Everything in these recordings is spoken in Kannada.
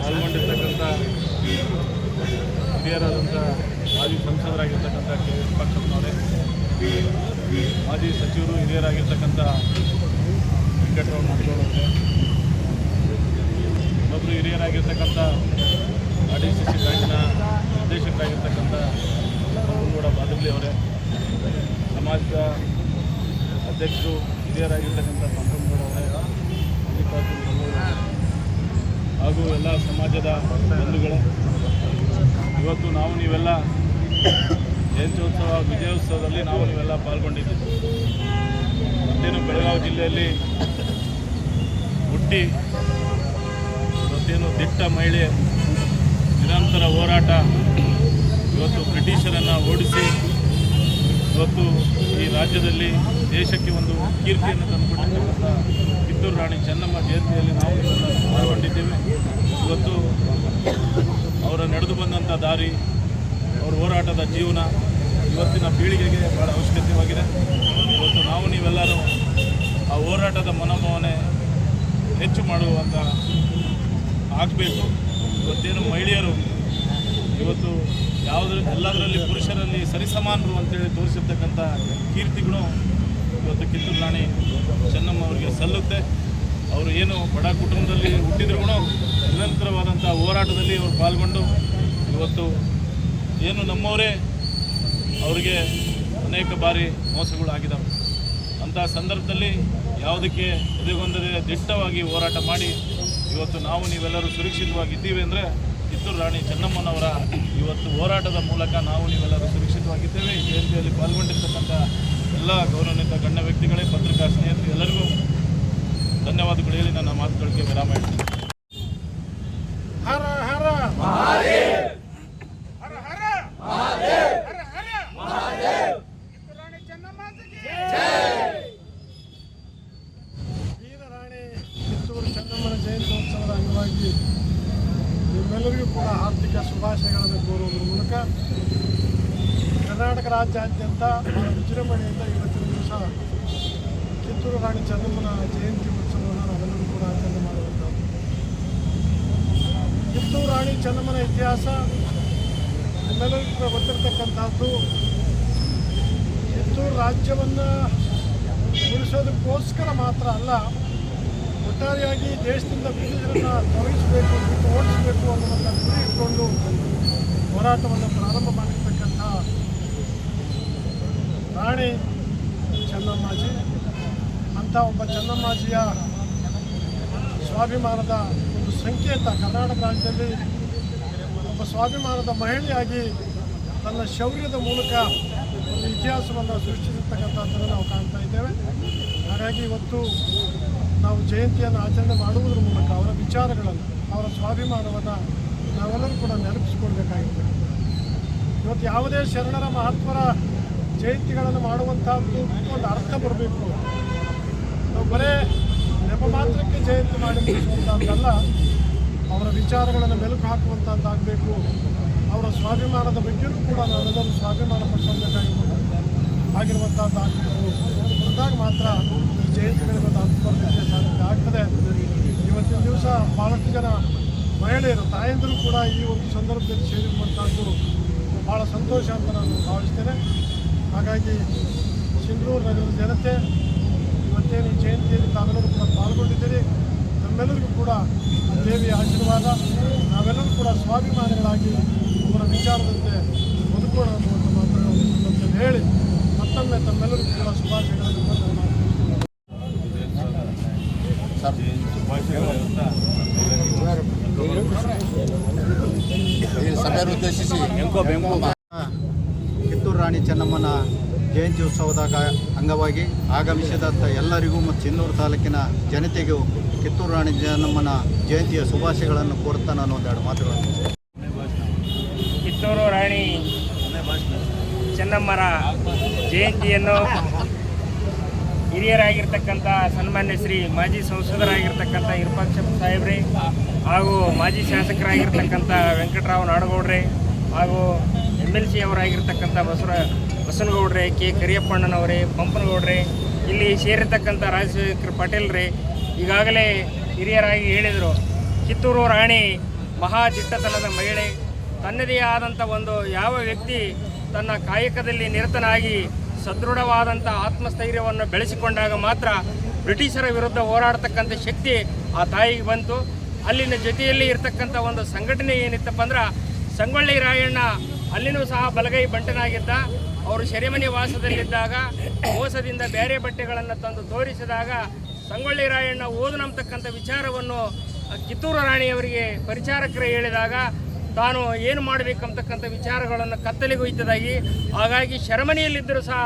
ಪಾಲ್ಗೊಂಡಿರ್ತಕ್ಕಂಥ ಹಿರಿಯರಾದಂಥ ಮಾಜಿ ಸಂಸದರಾಗಿರ್ತಕ್ಕಂಥ ಕೆ ಎಸ್ ಪಕ್ಷಪ್ಪನವರೇ ಮಾಜಿ ಸಚಿವರು ಹಿರಿಯರಾಗಿರ್ತಕ್ಕಂಥ ವೆಂಕಟರಾವ್ ನಾಡಗೌಡರೇ ಇನ್ನೊಬ್ಬರು ಹಿರಿಯರಾಗಿರ್ತಕ್ಕಂಥ ಆರ್ ಡಿ ಸಿ ಸಿ ಬ್ಯಾಂಕ್ನ ನಿರ್ದೇಶಕರಾಗಿರ್ತಕ್ಕಂಥ ಕೂಡ ಬಾದಗ್ಲಿ ಅವರೇ ಸಮಾಜದ ಅಧ್ಯಕ್ಷರು ಹಿರಿಯರಾಗಿರ್ತಕ್ಕಂಥ ಪಂಪನಗೌಡ ಅವರೇ ಹಾಗೂ ಎಲ್ಲ ಸಮಾಜದ ಬಂಧುಗಳೇ, ಇವತ್ತು ನಾವು ನೀವೆಲ್ಲ ಜಯಂತ್ಯೋತ್ಸವ, ವಿಜಯೋತ್ಸವದಲ್ಲಿ ನಾವು ನೀವೆಲ್ಲ ಪಾಲ್ಗೊಂಡಿದ್ದೀವಿ. ಮತ್ತೇನು ಬೆಳಗಾವಿ ಜಿಲ್ಲೆಯಲ್ಲಿ ಹುಟ್ಟಿ, ಮತ್ತೇನು ದಿಟ್ಟ ಮಹಿಳೆ, ನಿರಂತರ ಹೋರಾಟ, ಇವತ್ತು ಬ್ರಿಟಿಷರನ್ನು ಓಡಿಸಿ ಇವತ್ತು ಈ ರಾಜ್ಯದಲ್ಲಿ ದೇಶಕ್ಕೆ ಒಂದು ಕೀರ್ತಿಯನ್ನು ತಂದುಕೊಟ್ಟಿರ್ತಕ್ಕಂಥ ಕಿತ್ತೂರು ರಾಣಿ ಚೆನ್ನಮ್ಮ ಜಯಂತಿಯಲ್ಲಿ ನಾವು ಪಾಲ್ಗೊಂಡಿದ್ದೇವೆ. ಇವತ್ತು ಅವರ ನಡೆದು ಬಂದಂಥ ದಾರಿ, ಅವರ ಹೋರಾಟದ ಜೀವನ ಇವತ್ತಿನ ಪೀಳಿಗೆಗೆ ಭಾಳ ಅವಶ್ಯಕತೆಯಾಗಿದೆ. ಇವತ್ತು ನಾವು ನೀವೆಲ್ಲರೂ ಆ ಹೋರಾಟದ ಮನೋಭಾವನೆ ಹೆಚ್ಚು ಮಾಡುವಂಥ ಆಗಬೇಕು. ಇವತ್ತೇನು ಮಹಿಳೆಯರು ಇವತ್ತು ಯಾವುದ್ರ ಎಲ್ಲದರಲ್ಲಿ ಪುರುಷರಲ್ಲಿ ಸರಿಸಮಾನರು ಅಂತೇಳಿ ತೋರಿಸಿರ್ತಕ್ಕಂಥ ಕೀರ್ತಿಗಳು ಇವತ್ತು ಕಿತ್ತೂರು ರಾಣಿ ಚೆನ್ನಮ್ಮ ಅವರಿಗೆ ಸಲ್ಲುತ್ತೆ. ಅವರು ಏನು ಬಡ ಕುಟುಂಬದಲ್ಲಿ ಹುಟ್ಟಿದ್ರು ನಿರಂತರವಾದಂಥ ಹೋರಾಟದಲ್ಲಿ ಅವರು ಪಾಲ್ಗೊಂಡು ಇವತ್ತು ಏನು ನಮ್ಮವರೇ ಅವರಿಗೆ ಅನೇಕ ಬಾರಿ ಮೋಸಗಳು ಆಗಿದ್ದಾವೆ ಅಂಥ ಸಂದರ್ಭದಲ್ಲಿ ಯಾವುದಕ್ಕೆ ಎದೆಗೊಂದದೆ ದಿಟ್ಟವಾಗಿ ಹೋರಾಟ ಮಾಡಿ ಇವತ್ತು ನಾವು ನೀವೆಲ್ಲರೂ ಸುರಕ್ಷಿತವಾಗಿದ್ದೀವಿ ಅಂದರೆ ಕಿತ್ತೂರು ರಾಣಿ ಚೆನ್ನಮ್ಮನವರ ಇವತ್ತು ಹೋರಾಟದ ಮೂಲಕ ನಾವು ನೀವೆಲ್ಲರೂ ಸುರಕ್ಷಿತವಾಗಿದ್ದೇವೆ. ಈ ಜಯಂತಿಯಲ್ಲಿ ಪಾಲ್ಗೊಂಡಿರ್ತಕ್ಕಂಥ ಎಲ್ಲ ಗೌರವಾನ್ವಿತ ಗಣ್ಯ ವ್ಯಕ್ತಿಗಳೇ, ಪತ್ರಿಕಾ ಸ್ನೇಹಿತರು, ಎಲ್ಲರಿಗೂ ಧನ್ಯವಾದಗಳು. ಹೇಳಿ ನನ್ನ ಮಾತುಗಳಿಗೆ ವಿರಾಮ ಹೇಳ್ತೀನಿ ಹರ ಹರ ಹರ ಹರ ಹರ ಹರ ಕಿತ್ತೂರು ರಾಣಿ ಚೆನ್ನಮ್ಮಾಜಿಗೆ ವೀರ ರಾಣಿ ಕಿತ್ತೂರು ಚೆನ್ನಮ್ಮನ ಜಯಂತ್ಯೋತ್ಸವದ ಅಂಗವಾಗಿ ನಿಮ್ಮೆಲ್ಲರಿಗೂ ಕೂಡ ಆರ್ಥಿಕ ಶುಭಾಶಯಗಳನ್ನು ಕೋರುವುದರ ಮೂಲಕ ಕರ್ನಾಟಕ ರಾಜ್ಯಾದ್ಯಂತ ವಿಜೃಂಭಣೆಯಿಂದ ಇವತ್ತಿನ ದಿವಸ ಕಿತ್ತೂರು ರಾಣಿ ಚೆನ್ನಮ್ಮನ ಜಯಂತಿ ಉತ್ಸವವನ್ನು ನಾವೆಲ್ಲರೂ ಕೂಡ ಆಚರಣೆ ಮಾಡುವಂಥದ್ದು ಕಿತ್ತೂರು ರಾಣಿ ಚೆನ್ನಮ್ಮನ ಇತಿಹಾಸ ನಿಮ್ಮೆಲ್ಲರಿಗೂ ಕೂಡ ಗೊತ್ತಿರತಕ್ಕಂಥದ್ದು. ಕಿತ್ತೂರು ರಾಜ್ಯವನ್ನು ಉಳಿಸೋದಕ್ಕೋಸ್ಕರ ಮಾತ್ರ ಅಲ್ಲ, ಒಟ್ಟಾರೆಯಾಗಿ ದೇಶದಿಂದ ಬ್ರಿಟಿಷರನ್ನು ತೊಲಗಿಸಬೇಕು ಓಡಿಸಬೇಕು ಅನ್ನುವಂಥ ಗುರಿ ಇಟ್ಕೊಂಡು ಹೋರಾಟವನ್ನು ಪ್ರಾರಂಭ ಮಾಡಿರ್ತಕ್ಕಂಥ ರಾಣಿ ಚೆನ್ನಮ್ಮಾಜಿ, ಅಂಥ ಒಬ್ಬ ಚೆನ್ನಮ್ಮಾಜಿಯ ಸ್ವಾಭಿಮಾನದ ಒಂದು ಸಂಕೇತ ಕರ್ನಾಟಕ ರಾಜ್ಯದಲ್ಲಿ. ಒಬ್ಬ ಸ್ವಾಭಿಮಾನದ ಮಹಿಳೆಯಾಗಿ ತನ್ನ ಶೌರ್ಯದ ಮೂಲಕ ಒಂದು ಇತಿಹಾಸವನ್ನು ಸೃಷ್ಟಿಸಿರ್ತಕ್ಕಂಥದ್ದನ್ನು ನಾವು ಕಾಣ್ತಾ ಇದ್ದೇವೆ. ಹಾಗಾಗಿ ಇವತ್ತು ನಾವು ಜಯಂತಿಯನ್ನು ಆಚರಣೆ ಮಾಡುವುದರ ಮೂಲಕ ಅವರ ವಿಚಾರಗಳನ್ನು, ಅವರ ಸ್ವಾಭಿಮಾನವನ್ನು ನಾವೆಲ್ಲರೂ ಕೂಡ ನೆನಪಿಸಿಕೊಳ್ಬೇಕಾಗಿದೆ. ಇವತ್ತು ಯಾವುದೇ ಶರಣರ ಮಹತ್ವರ ಜಯಂತಿಗಳನ್ನು ಮಾಡುವಂಥದ್ದು ಒಂದು ಅರ್ಥ ಬರಬೇಕು. ನಾವು ಬರೇ ನೆಪ ಮಾತ್ರಕ್ಕೆ ಜಯಂತಿ ಮಾಡಿ ಅವರ ವಿಚಾರಗಳನ್ನು ಮೆಲುಕು ಹಾಕುವಂಥದ್ದಾಗಬೇಕು. ಅವರ ಸ್ವಾಭಿಮಾನದ ಬಗ್ಗೆಯೂ ಕೂಡ ನಾವೆಲ್ಲರೂ ಸ್ವಾಭಿಮಾನ ಪಡ್ಕೊಳ್ಬೇಕಾಗಿರ್ಬೋದು ಆಗಿರುವಂಥದ್ದು ಆಗಬೇಕು ಅಂದಾಗ ಮಾತ್ರ ಈ ಜಯಂತಿಗಳಿಗೆ ಒಂದು ಅರ್ಥ ಬರಲಿಕ್ಕೆ ಸಾಧ್ಯತೆ ಆಗ್ತದೆ. ಇವತ್ತಿನ ದಿವಸ ಭಾಳಷ್ಟು ಜನ ಮಹಿಳೆಯರು, ತಾಯಂದಿರು ಕೂಡ ಈ ಒಂದು ಸಂದರ್ಭದಲ್ಲಿ ಸೇರಿರುವಂಥದ್ದು. ಭಾಳ ಸಂತೋಷ ಅಂತ ನಾನು ಭಾವಿಸ್ತೇನೆ. ಹಾಗಾಗಿ ಸಿಂಗ್ಳೂರು ನಗರದ ಜನತೆ ಇವತ್ತೇನು ಈ ಜಯಂತಿಯಲ್ಲಿ ತಾವೆಲ್ಲರೂ ಕೂಡ ಪಾಲ್ಗೊಂಡಿದ್ದೀರಿ. ನಮ್ಮೆಲ್ಲರಿಗೂ ಕೂಡ ದೇವಿಯ ಆಶೀರ್ವಾದ ನಾವೆಲ್ಲರೂ ಕೂಡ ಸ್ವಾಭಿಮಾನಿಗಳಾಗಿ ಅವರ ವಿಚಾರದಂತೆ ಬದುಕೋಣ ಅನ್ನುವಂಥ ಮಾತುಗಳನ್ನು ಹೇಳಿ ಮತ್ತೊಮ್ಮೆ ತಮ್ಮೆಲ್ಲರಿಗೂ ಕೂಡ ಶುಭಾಶಯಗಳನ್ನು ಸಭೆಯನ್ನು ಉದ್ದೇಶಿಸಿ ಹೆಂಗೋ ಬೆಂಗೋ ಚೆನ್ನಮ್ಮನ ಜಯಂತಿ ಅಂಗವಾಗಿ ಆಗಮಿಸಿದಂಥ ಎಲ್ಲರಿಗೂ ಮತ್ತು ಚಿನ್ನೂರು ತಾಲೂಕಿನ ಜನತೆಗೂ ಕಿತ್ತೂರು ರಾಣಿ ಜನಮ್ಮನ ಜಯಂತಿಯ ಶುಭಾಶಯಗಳನ್ನು ಕೋರ್ತಾ ನಾನು ಒಂದೆರಡು ಮಾತುಗಳನ್ನು ಕಿತ್ತೂರು ರಾಣಿ ಚೆನ್ನಮ್ಮರ ಜಯಂತಿಯನ್ನು ಹಿರಿಯರಾಗಿರ್ತಕ್ಕಂಥ ಸನ್ಮಾನ್ಯ ಶ್ರೀ ಮಾಜಿ ಸಂಸದರಾಗಿರ್ತಕ್ಕಂಥ ಇರ್ಪಾಕ್ಷಪ್ಪ ಸಾಹೇಬ್ರೆ ಹಾಗೂ ಮಾಜಿ ಶಾಸಕರಾಗಿರ್ತಕ್ಕಂಥ ವೆಂಕಟರಾವ್ ನಾಡಗೌಡ್ರೆ ಹಾಗೂ ಎಂ ಎಲ್ ಸಿ ಅವರಾಗಿರ್ತಕ್ಕಂಥ ಬಸವರ ಬಸನಗೌಡ್ರೆ, ಕೆ. ಕರಿಯಪ್ಪಣ್ಣನವರೇ, ಪಂಪನಗೌಡ್ರೆ, ಇಲ್ಲಿ ಸೇರಿರ್ತಕ್ಕಂಥ ರಾಜಶೇಖರ್ ಪಾಟೀಲ್ರೆ, ಈಗಾಗಲೇ ಹಿರಿಯರಾಗಿ ಹೇಳಿದರು, ಕಿತ್ತೂರು ರಾಣಿ ಮಹಾ ದಿಟ್ಟತನದ ಮಹಿಳೆ, ತನ್ನದೇ ಆದಂಥ ಒಂದು ಯಾವ ವ್ಯಕ್ತಿ ತನ್ನ ಕಾಯಕದಲ್ಲಿ ನಿರತನಾಗಿ ಸದೃಢವಾದಂಥ ಆತ್ಮಸ್ಥೈರ್ಯವನ್ನು ಬೆಳೆಸಿಕೊಂಡಾಗ ಮಾತ್ರ ಬ್ರಿಟಿಷರ ವಿರುದ್ಧ ಹೋರಾಡ್ತಕ್ಕಂಥ ಶಕ್ತಿ ಆ ತಾಯಿಗೆ ಬಂತು. ಅಲ್ಲಿನ ಜೊತೆಯಲ್ಲಿ ಇರ್ತಕ್ಕಂಥ ಒಂದು ಸಂಘಟನೆ ಏನಿತ್ತಪ್ಪ ಅಂದ್ರೆ ಸಂಗೊಳ್ಳಿ ರಾಯಣ್ಣ, ಅಲ್ಲಿನೂ ಸಹ ಬಲಗೈ ಬಂಟನಾಗಿದ್ದ. ಅವರು ಸೆರೆಮನೆ ವಾಸದಲ್ಲಿದ್ದಾಗ ಮೋಸದಿಂದ ಬೇರೆ ಬಟ್ಟೆಗಳನ್ನು ತಂದು ತೋರಿಸಿದಾಗ ಸಂಗೊಳ್ಳಿ ರಾಯಣ್ಣ ಓದು ನಂಬತಕ್ಕಂಥ ವಿಚಾರವನ್ನು ಕಿತ್ತೂರು ರಾಣಿಯವರಿಗೆ ಪರಿಚಾರಕರು ಹೇಳಿದಾಗ ತಾನು ಏನು ಮಾಡಬೇಕಂತಕ್ಕಂಥ ವಿಚಾರಗಳನ್ನು ಕತ್ತಲಿಗೊಯ್ತದಾಗಿ ಹಾಗಾಗಿ ಶರಮನೆಯಲ್ಲಿದ್ದರೂ ಸಹ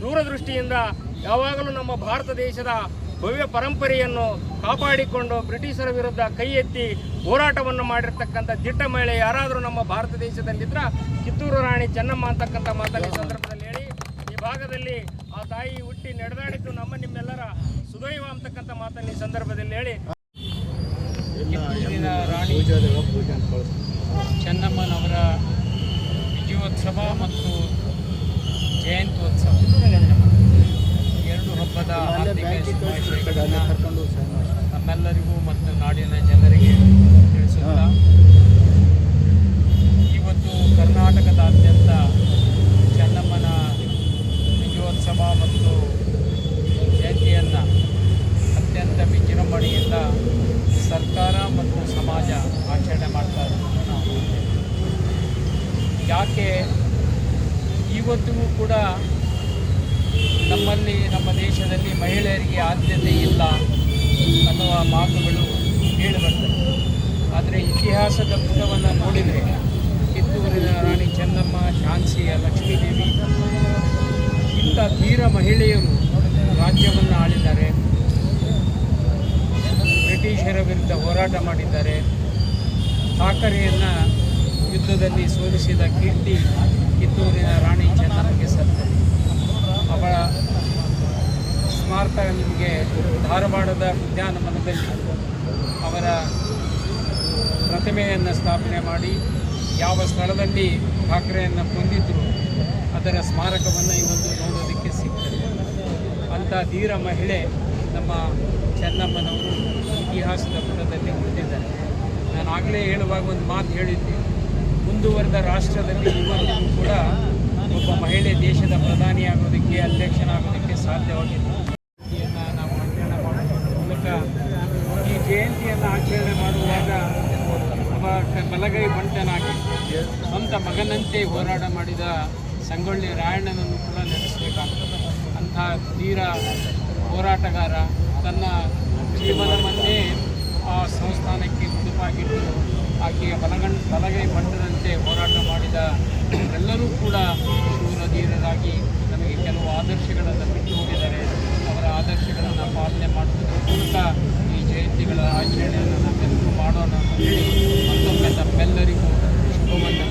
ದೂರದೃಷ್ಟಿಯಿಂದ ಯಾವಾಗಲೂ ನಮ್ಮ ಭಾರತ ದೇಶದ ಭವ್ಯ ಪರಂಪರೆಯನ್ನು ಕಾಪಾಡಿಕೊಂಡು ಬ್ರಿಟಿಷರ ವಿರುದ್ಧ ಕೈ ಎತ್ತಿ ಹೋರಾಟವನ್ನು ಮಾಡಿರ್ತಕ್ಕಂಥ ದಿಟ್ಟ ಮಹಿಳೆ ಯಾರಾದರೂ ನಮ್ಮ ಭಾರತ ದೇಶದಲ್ಲಿದ್ದರೆ ಕಿತ್ತೂರು ರಾಣಿ ಚೆನ್ನಮ್ಮ ಅಂತಕ್ಕಂಥ ಮಾತನ್ನು ಸಂದರ್ಭದಲ್ಲಿ ಹೇಳಿ ಈ ಭಾಗದಲ್ಲಿ ಆ ತಾಯಿ ಹುಟ್ಟಿ ನಡೆದಾಡಿದ್ದು ನಮ್ಮ ನಿಮ್ಮೆಲ್ಲರ ಸುದೈವ ಅಂತಕ್ಕಂಥ ಮಾತನ್ನು ಈ ಸಂದರ್ಭದಲ್ಲಿ ಹೇಳಿ. ರಾಣಿ ಚೆನ್ನಮ್ಮನವರ ವಿಜಯೋತ್ಸವ ಮತ್ತು ಜಯಂತ್ಯೋತ್ಸವ. ಹಬ್ಬದ ಹಾರ್ದಿಕ ಶುಭಾಶಯಗಳನ್ನು ನಮ್ಮೆಲ್ಲರಿಗೂ ಮತ್ತು ನಾಡಿನ ಜನರಿಗೆ ತಿಳಿಸುತ್ತಾ ಇವತ್ತು ಕರ್ನಾಟಕದಾದ್ಯಂತ ಚೆನ್ನಮ್ಮನ ವಿಜಯೋತ್ಸವ ಮತ್ತು ಜಯಂತಿಯನ್ನು ಅತ್ಯಂತ ವಿಜೃಂಭಣೆಯಿಂದ ಸರ್ಕಾರ ಮತ್ತು ಸಮಾಜ ಆಚರಣೆ ಮಾಡ್ತಾ ಇರೋದನ್ನು ನಾವು ಯಾಕೆ ಇವತ್ತಿಗೂ ಕೂಡ ನಮ್ಮಲ್ಲಿ, ನಮ್ಮ ದೇಶದಲ್ಲಿ ಮಹಿಳೆಯರಿಗೆ ಆದ್ಯತೆ ಇಲ್ಲ ಅನ್ನುವ ಮಾತುಗಳು ಕೇಳಿಬರ್ತವೆ ಆದರೆ ಇತಿಹಾಸದ ಪುಟವನ್ನು ನೋಡಿದರೆ ಕಿತ್ತೂರಿನ ರಾಣಿ ಚೆನ್ನಮ್ಮ ಝಾನ್ಸಿಯ ಲಕ್ಷ್ಮೀದೇವಿ, ಇಂಥ ಧೀರ ಮಹಿಳೆಯರು ರಾಜ್ಯವನ್ನು ಆಳಿದ್ದಾರೆ. ಬ್ರಿಟಿಷರ ವಿರುದ್ಧ ಹೋರಾಟ ಮಾಡಿದ್ದಾರೆ. ಠಾಕರೆಯನ್ನು ಯುದ್ಧದಲ್ಲಿ ಸೋಲಿಸಿದ ಕೀರ್ತಿ ಕಿತ್ತೂರಿನ ರಾಣಿ ಚೆನ್ನಮ್ಮಗೆ ಸಲ್ತದೆ ಅವಳ ಸ್ಮಾರಕ ನಿಮಗೆ ಧಾರವಾಡದ ಉದ್ಯಾನವನದಲ್ಲಿ ಅವರ ಪ್ರತಿಮೆಯನ್ನು ಸ್ಥಾಪನೆ ಮಾಡಿ ಯಾವ ಸ್ಥಳದಲ್ಲಿ ಠಾಕ್ರೆಯನ್ನು ಹೊಂದಿದ್ರು ಅದರ ಸ್ಮಾರಕವನ್ನು ಇವತ್ತು ನೋಡೋದಕ್ಕೆ ಸಿಗ್ತದೆ. ಅಂಥ ಧೀರ ಮಹಿಳೆ ನಮ್ಮ ಚೆನ್ನಮ್ಮನವರು ಇತಿಹಾಸದ ಪುಟದಲ್ಲಿ ಹೊಂದಿದ್ದಾರೆ ನಾನು ಆಗಲೇ ಹೇಳುವಾಗ ಒಂದು ಮಾತು ಹೇಳಿದ್ದೆ. ಮುಂದುವರೆದ ರಾಷ್ಟ್ರದಲ್ಲಿ ಇವತ್ತಿಗೂ ಕೂಡ ಒಬ್ಬ ಮಹಿಳೆ ದೇಶದ ಪ್ರಧಾನಿಯಾಗೋದಕ್ಕೆ ಅಧ್ಯಕ್ಷನಾಗೋದಕ್ಕೆ ಸಾಧ್ಯವಾಗಿತ್ತು ಜಯಂತಿಯನ್ನು ನಾವು ಆಚರಣೆ ಮಾಡುವ ಮೂಲಕ ಈ ಜಯಂತಿಯನ್ನು ಆಚರಣೆ ಮಾಡುವಾಗ ಒಬ್ಬ ಬಲಗೈ ಬಂಟನಾಗಿ ಸ್ವಂತ ಮಗನಂತೆ ಹೋರಾಟ ಮಾಡಿದ ಸಂಗೊಳ್ಳಿ ರಾಯಣ್ಣನನ್ನು ಕೂಡ ನೆನೆಸಬೇಕಾಗ್ತದೆ. ಅಂಥ ತೀರ ಹೋರಾಟಗಾರ ತನ್ನ ಜೀವನವನ್ನೇ ಆ ಸಂಸ್ಥಾನಕ್ಕೆ ಮುಡುಪಾಗಿಟ್ಟು ಆಕೆಯ ಬಲಗಣ ಬಲಗೈ ಬಂಡದಂತೆ ಹೋರಾಟ ಮಾಡಿದ ಎಲ್ಲರೂ ಕೂಡ ಶೂರಧೀರರಾಗಿ ನಮಗೆ ಕೆಲವು ಆದರ್ಶಗಳನ್ನು ಬಿಟ್ಟು ಹೋಗಿದ್ದಾರೆ. ಅವರ ಆದರ್ಶಗಳನ್ನು ಪಾಲನೆ ಮಾಡುವುದರ ಮೂಲಕ ಈ ಜಯಂತಿಗಳ ಆಚರಣೆಯನ್ನು ನಾವೆಲ್ಲರೂ ಮಾಡೋಣ ಅಂತ ಹೇಳಿ ಮತ್ತೊಮ್ಮೆ ತಮ್ಮೆಲ್ಲರಿಗೂ ಶುಭವನ್ನು